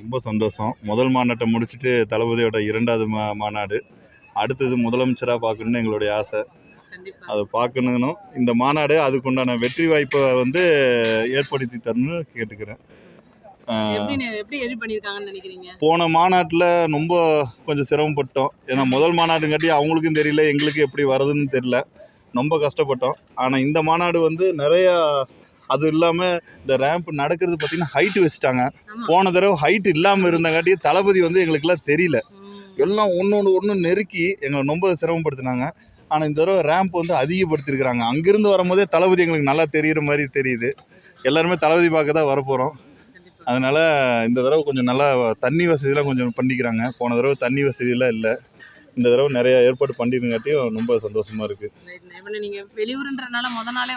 ரொம்ப சந்தோஷம். முதல் மாநாட்டை முடிச்சுட்டு தளபதியோட இரண்டாவது மா மாநாடு. அடுத்தது முதலமைச்சராக பார்க்கணுன்னு எங்களுடைய ஆசை. அதை பார்க்கணும் இந்த மாநாடு அதுக்குண்டான வெற்றி வாய்ப்பை வந்து ஏற்படுத்தி தரணும்னு கேட்டுக்கிறேன். போன மாநாட்டில் ரொம்ப கொஞ்சம் சிரமப்பட்டோம் ஏன்னா முதல் மாநாடுங்காட்டி அவங்களுக்கும் தெரியல எங்களுக்கு எப்படி வருதுன்னு தெரியல. ரொம்ப கஷ்டப்பட்டோம். ஆனால் இந்த மாநாடு வந்து நிறையா அது இல்லாமல் இந்த ரேம்ப் நடக்கிறது பார்த்தீங்கன்னா ஹைட் வச்சுட்டாங்க. போன தடவை ஹைட் இல்லாமல் இருந்தங்காட்டி தளபதி வந்து எங்களுக்கெல்லாம் தெரியல. எல்லாம் ஒன்று ஒன்று ஒன்று நெருக்கி எங்களை ரொம்ப சிரமப்படுத்தினாங்க. ஆனால் இந்த தடவை ரேம்ப் வந்து அதிகப்படுத்திருக்கிறாங்க அங்கேருந்து வரும்போதே தளபதி எங்களுக்கு நல்லா தெரிகிற மாதிரி தெரியுது. எல்லாருமே தளபதி பார்க்க தான் வரப்போகிறோம் அதனால் இந்த தடவை கொஞ்சம் நல்லா தண்ணி வசதியெலாம் கொஞ்சம் பண்ணிக்கிறாங்க. போன தடவை தண்ணி வசதியெலாம் இல்லை. இந்த தடவை நிறைய ஏற்பாடு பண்ணிருங்காட்டியும் ரொம்ப நீங்க வெளியூருன்றனால முத நாளே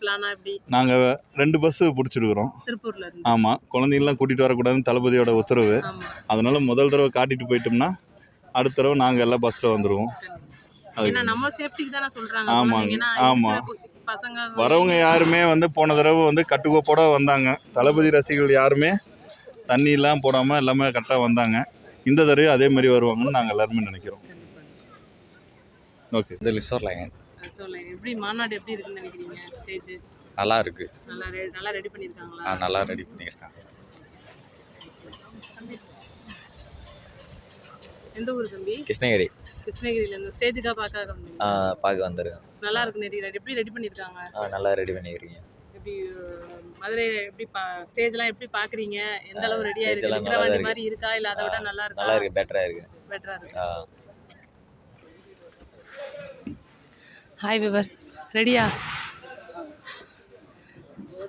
பிளானா எப்படி? நாங்கள் ரெண்டு பஸ்ஸு பிடிச்சிருக்கிறோம். திருப்பூர்ல இருந்து. ஆமாம் குழந்தைங்களாம் கூட்டிகிட்டு வரக்கூடாதுன்னு தளபதியோட உத்தரவு. ஆமா. அதனால் முதல் தடவை காட்டிட்டு போயிட்டோம்னா அடுத்த தடவை நாங்கள் எல்லாம் ஆமா. குசி- பசங்க வரவங்க யாருமே வந்து போன தடவை வந்து கட்டுக்கோப்போட வந்தாங்க. தளபதி ரசிகர்கள் யாருமே தண்ணியெல்லாம் போடாமல் எல்லாமே கரெக்டாக வந்தாங்க. இந்த தடவையும் அதே மாதிரி வருவாங்கன்னு நாங்கள் எல்லாருமே நினைக்கிறோம். ஓகே. இது லிசோர் லைன் எப்படி மாநாடு எப்படி இருக்குன்னு நினைக்கிறீங்க? ஸ்டேஜ். நல்லா இருக்கு. நல்லா நல்லா ரெடி பண்ணிருக்காங்களா ஆ, நல்லா ரெடி பண்ணியிருக்காங்க. எந்த ஊர் தம்பி? கிருஷ்ணகிரி. கிருஷ்ணகிரியில இருந்து ஸ்டேஜுக்காக பார்க்க ஆ, வந்தீங்க பார்க்க வந்திருக்கேன். நல்லா இருக்கு நெடி எப்படி ரெடி பண்ணிருக்காங்க ஆ, நல்லா ரெடி பண்ணியிருக்கீங்க. எப்படி மதுரை எப்படி ஸ்டேஜ்லாம் எப்படி பாக்குறீங்க எந்த அளவு ஆ, ரெடியா இருக்கு? எல்லாம் விக்கிரவாண்டி நல்லா இருக்கு. மாதிரி இருக்கா? இல்ல அதை விட நல்லா இருக்கா? நல்லா இருக்கு. பெட்டரா இருக்கு. பெட்டரா இருக்கு. ஆ, ஹாய் விவஸ் ரெடியா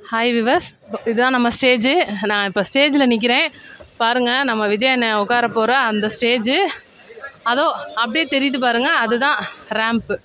ஹாய் விவஸ் இதுதான் நம்ம ஸ்டேஜு நான் இப்போ ஸ்டேஜில் நிற்கிறேன் பாருங்கள் நம்ம விஜய் அண்ணன் உட்கார போகிற அந்த ஸ்டேஜு அதோ அப்படியே தெரியுது பாருங்கள் அதுதான் ரேம்ப்பு